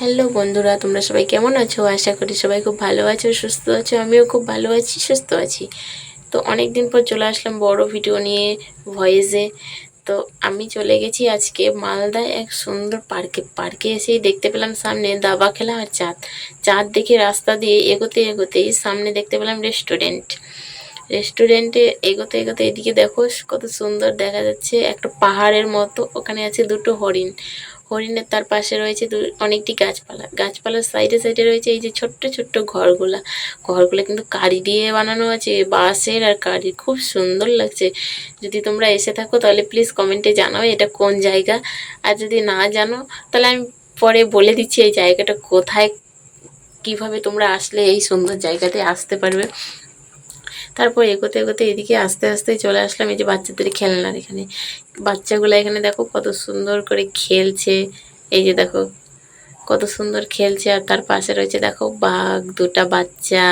Hello বন্ধুরা, তোমরা সবাই কেমন আছো? আশা করি সবাই খুব ভালো আছো, সুস্থ আছো, আমিও খুব ভালো আছি, সুস্থ আছি। তো অনেক দিন পর চলে আসলাম বড় ভিডিও নিয়ে ভয়েসে তো আমি চলে গেছি আজকে মালদায় এক সুন্দর পার্কে পার্কে এসেই দেখতে পেলাম সামনে দাবা খেলা আর চাঁদ। চাঁদ দেখে রাস্তা দিয়ে এগোতে এগোতেই সামনে দেখতে পেলাম রেস্টুরেন্ট রেস্টুরেন্টে এগোতে এগোতে এদিকে দেখো কত সুন্দর দেখা যাচ্ছে। একটা পাহাড়ের মতো, ওখানে আছে দুটো হরিণ। হরিণের তার পাশে রয়েছে অনেকটি গাছপালা। গাছপালার সাইডে সাইডে রয়েছে এই যে ছোট্ট ছোট্ট ঘরগুলা। ঘরগুলো কিন্তু কারি দিয়ে বানানো আছে, বাঁশের আর কারি। খুব সুন্দর লাগছে। যদি তোমরা এসে থাকো তাহলে প্লিজ কমেন্টে জানাও এটা কোন জায়গা। আর যদি না জানো, তাহলে আমি পরে বলে দিচ্ছি এই জায়গাটা কোথায়, কীভাবে তোমরা আসলে এই সুন্দর জায়গাতে আসতে পারবে। তারপর এগোতে এগোতে এদিকে আস্তে আস্তে চলে আসলাম এই যে বাচ্চাদের খেলনার এখানে। বাচ্চাগুলো এখানে দেখো কত সুন্দর করে খেলছে। এই যে দেখো কত সুন্দর খেলছে আর তার পাশে রয়েছে দেখো বাঘ, দুটা বাচ্চা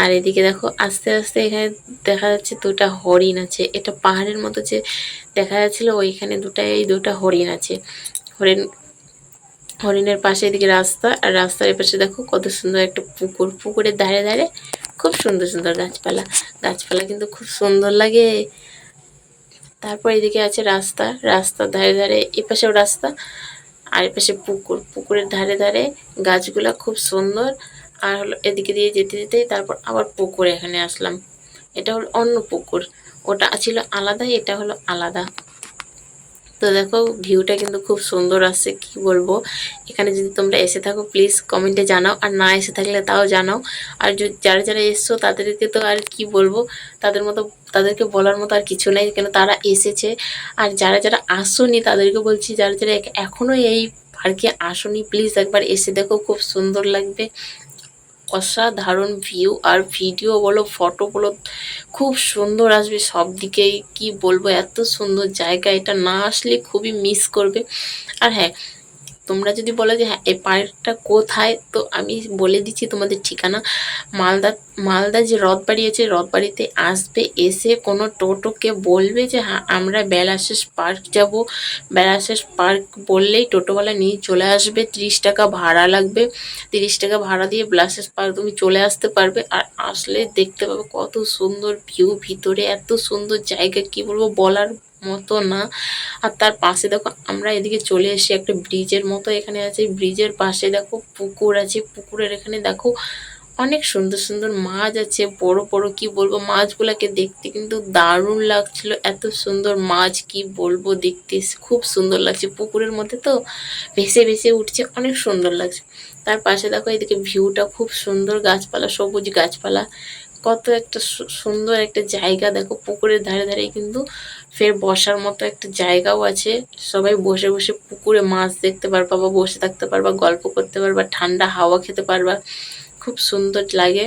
আর এদিকে দেখো আস্তে আস্তে এখানে দেখা যাচ্ছে দুটা হরিণ আছে। এটা পাহাড়ের মতো যে দেখা যাচ্ছিল ওইখানে দুটা এই দুটা হরিণ আছে। হরিণ, হরিণের পাশে এদিকে রাস্তা আর রাস্তার এপাশে দেখো কত সুন্দর একটা পুকুর। পুকুরের ধারে ধারে খুব সুন্দর সুন্দর গাছপালা। গাছপালা কিন্তু খুব সুন্দর লাগে। তারপর এদিকে আছে রাস্তা। রাস্তার ধারে ধারে, এপাশেও রাস্তা, আর এপাশে পুকুর। পুকুরের ধারে ধারে গাছগুলা খুব সুন্দর। আর হলো এদিকে দিয়ে যেতে যেতেই তারপর আবার পুকুর এখানে আসলাম। এটা হলো অন্য পুকুর। ওটা ছিল আলাদা এটা হলো আলাদা। তো দেখো ভিউটা কিন্তু খুব সুন্দর আসছে, কি বলব? এখানে যদি তোমরা এসে থাকো প্লিজ কমেন্টে জানাও, আর না এসে থাকলে তাও জানাও। আর যারা যারা এসছো, তাদেরকে তো আর কি বলব? তাদের মতো, তাদেরকে বলার মতো আর কিছু নেই, কেন তারা এসেছে। আর যারা যারা আসোনি, তাদেরকে বলছি, যারা যারা এক- এখনও এই পার্কে আসোনি প্লিজ একবার এসে দেখো, খুব সুন্দর লাগবে। অসাধারণ ভিউ আর ভিডিও বলো ফটো বলো, খুব সুন্দর আসবে সব দিকেই কি বলব, এত সুন্দর জায়গা, এটা না আসলে খুবই মিস করবে। আর হ্যাঁ তোমরা যদি বলো যে হ্যাঁ এই পার্কটা কোথায়? তো আমি বলে দিচ্ছি তোমাদের ঠিকানা। মালদা মালদা যে রথবাড়ি আছে, রথবাড়িতে আসবে, এসে কোনো টোটোকে বলবে যে হ্যাঁ আমরা বেলাশেষ পার্ক যাব। বেলাশেষ পার্ক বললেই টোটোওয়ালা নিয়ে চলে আসবে। তিরিশ টাকা ভাড়া লাগবে। তিরিশ টাকা ভাড়া দিয়ে ব্লাসেস পার্ক তুমি চলে আসতে পারবে। আর আসলে দেখতে পাবে কত সুন্দর ভিউ ভিতরে, এত সুন্দর জায়গা, কি বলব, বলার মতো না। আর তার পাশে দেখো আমরা এদিকে চলে এসেছি একটা ব্রিজের মতো এখানে আছে। ব্রিজের পাশে দেখো পুকুর আছে। পুকুরের এখানে দেখো অনেক সুন্দর সুন্দর মাছ আছে। বড় বড় কি বলব? মাছগুলোকে দেখতে কিন্তু দারুণ লাগছিল। এত সুন্দর মাছ কি বলব দেখতে? খুব সুন্দর লাগছে। পুকুরের মধ্যে তো ভেসে ভেসে উঠছে। অনেক সুন্দর লাগছে। তার পাশে দেখো এদিকে ভিউটা খুব সুন্দর। গাছপালা, সবুজ গাছপালা। কত একটা সুন্দর একটা জায়গা। দেখো পুকুরের ধারে ধারে কিন্তু ফের বসার মতো একটা জায়গাও আছে। সবাই বসে বসে পুকুরে মাছ দেখতে পারবা বা বসে থাকতে পারবা, গল্প করতে পারবা, ঠান্ডা হাওয়া খেতে পারবা। খুব সুন্দর লাগে।